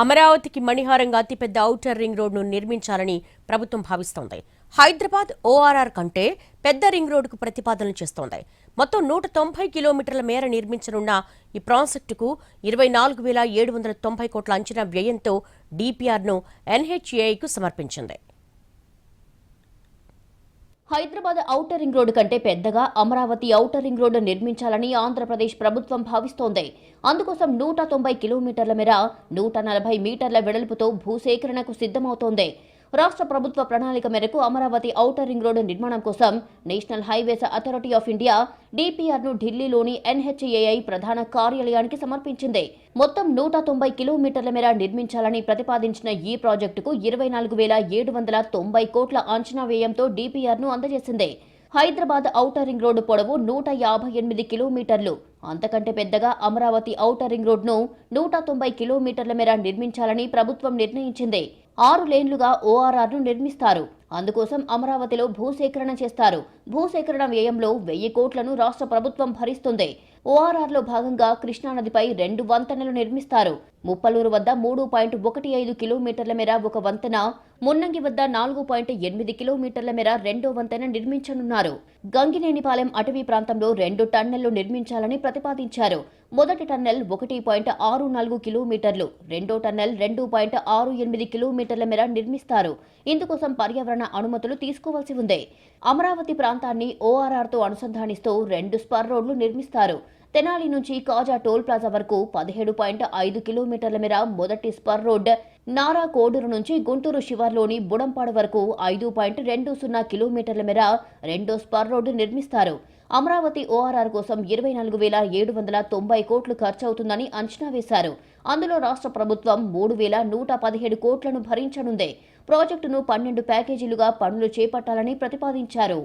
అమరావతికి మణిహారంగా అతిపెద్ద outer ring రోడ్ను నిర్మించాలని ప్రభుత్వం భావిస్తోంది. హైదరాబాద్ ఓఆర్ఆర్ కంటే పెద్ద రింగ్ రోడ్డుకు ప్రతిపాదనలు చేస్తోంది. మొత్తం నూట తొంభై కిలోమీటర్ల మేర నిర్మించనున్న ఈ ప్రాజెక్టుకు ఇరవై నాలుగు వేల ఏడు వందల తొంభై కోట్ల అంచనా వ్యయంతో డీపీఆర్ను ఎన్హెచ్ఏఐకు సమర్పించింది. హైదరాబాద్ ఔటర్ రింగ్ రోడ్డు కంటే పెద్దగా అమరావతి ఔటర్ రింగ్ రోడ్డు నిర్మించాలని ఆంధ్రప్రదేశ్ ప్రభుత్వం భావిస్తోంది. అందుకోసం నూట తొంభై కిలోమీటర్ల మేర నూట నలభై మీటర్ల వెడల్పుతో భూసేకరణకు సిద్ధమవుతోంది. రాష్ట్ర ప్రభుత్వ ప్రణాళిక మేరకు అమరావతి ఔటర్ రింగ్ రోడ్డు నిర్మాణం కోసం national highways authority of India డిపిఆర్ను ఢిల్లీలోని ఎన్హెచ్ఏఐ ప్రధాన కార్యాలయానికి సమర్పించింది. మొత్తం నూట తొంభై కిలోమీటర్ల మేర నిర్మించాలని ప్రతిపాదించిన ఈ ప్రాజెక్టుకు ఇరవై నాలుగు వేల ఏడు వందల తొంభై కోట్ల అంచనా వ్యయంతో డిపిఆర్ను అందజేసింది. హైదరాబాద్ ఔటర్ రింగ్ రోడ్డు పొడవు నూట యాభై ఎనిమిది కిలోమీటర్లు. అంతకంటే పెద్దగా అమరావతి ఔటర్ రింగ్ రోడ్ను నూట తొంభై కిలోమీటర్ల మేర నిర్మించాలని ప్రభుత్వం నిర్ణయించింది. ఆరు లేన్లుగా ఓఆర్ఆర్ను నిర్మిస్తారు. అందుకోసం అమరావతిలో భూసేకరణ చేస్తారు. భూసేకరణ వ్యయంలో వెయ్యి కోట్లను రాష్ట్ర ప్రభుత్వం భరిస్తుంది. ఓఆర్ఆర్లో భాగంగా కృష్ణానదిపై రెండు వంతెనలు నిర్మిస్తారు. ముప్పలూరు వద్ద మూడు పాయింట్ ఒకటి ఐదు కిలోమీటర్ల మేర ఒక వంతెన మున్నంగి వద్ద నాలుగు పాయింట్ ఎనిమిది కిలోమీటర్ల మేర రెండో వంతెన నిర్మించనున్నారు. గంగినేనిపాలెం అటవీ ప్రాంతంలో రెండు టన్నెళ్ళు నిర్మించాలని ప్రతిపాదించారు. మొదటి టన్నెల్ ఒకటి పాయింట్ ఆరు నాలుగు కిలోమీటర్లు రెండో టన్నెల్ రెండు పాయింట్ ఆరు ఎనిమిది కిలోమీటర్ల మేర నిర్మిస్తారు. ఇందుకోసం పర్యావరణ అనుమతులు తీసుకోవాల్సి ఉంది. అమరావతి ప్రాంతాన్ని ఓఆర్ఆర్తో అనుసంధానిస్తూ రెండు స్పర్ రోడ్లు నిర్మిస్తారు. తెనాలి నుంచి కాజా టోల్ ప్లాజా వరకు పదిహేడు పాయింట్ ఐదు కిలోమీటర్ల మేర మొదటి స్పర్ రోడ్ నారా కోడూరు నుంచి గుంటూరు శివార్లోని బుడంపాడు వరకు ఐదు పాయింట్ రెండు సున్నా కిలోమీటర్ల మేర రెండో స్పర్ రోడ్డు నిర్మిస్తారు. అమరావతి ఓఆర్ఆర్ కోసం ఇరవై నాలుగు వేల ఏడు వందల తొంభై కోట్లు ఖర్చవుతుందని అంచనా వేశారు. అందులో రాష్ట్ర ప్రభుత్వం మూడు వేల నూట పదిహేడు కోట్లను భరించనుంది. ప్రాజెక్టును పన్నెండు ప్యాకేజీలుగా పనులు చేపట్టాలని ప్రతిపాదించారు.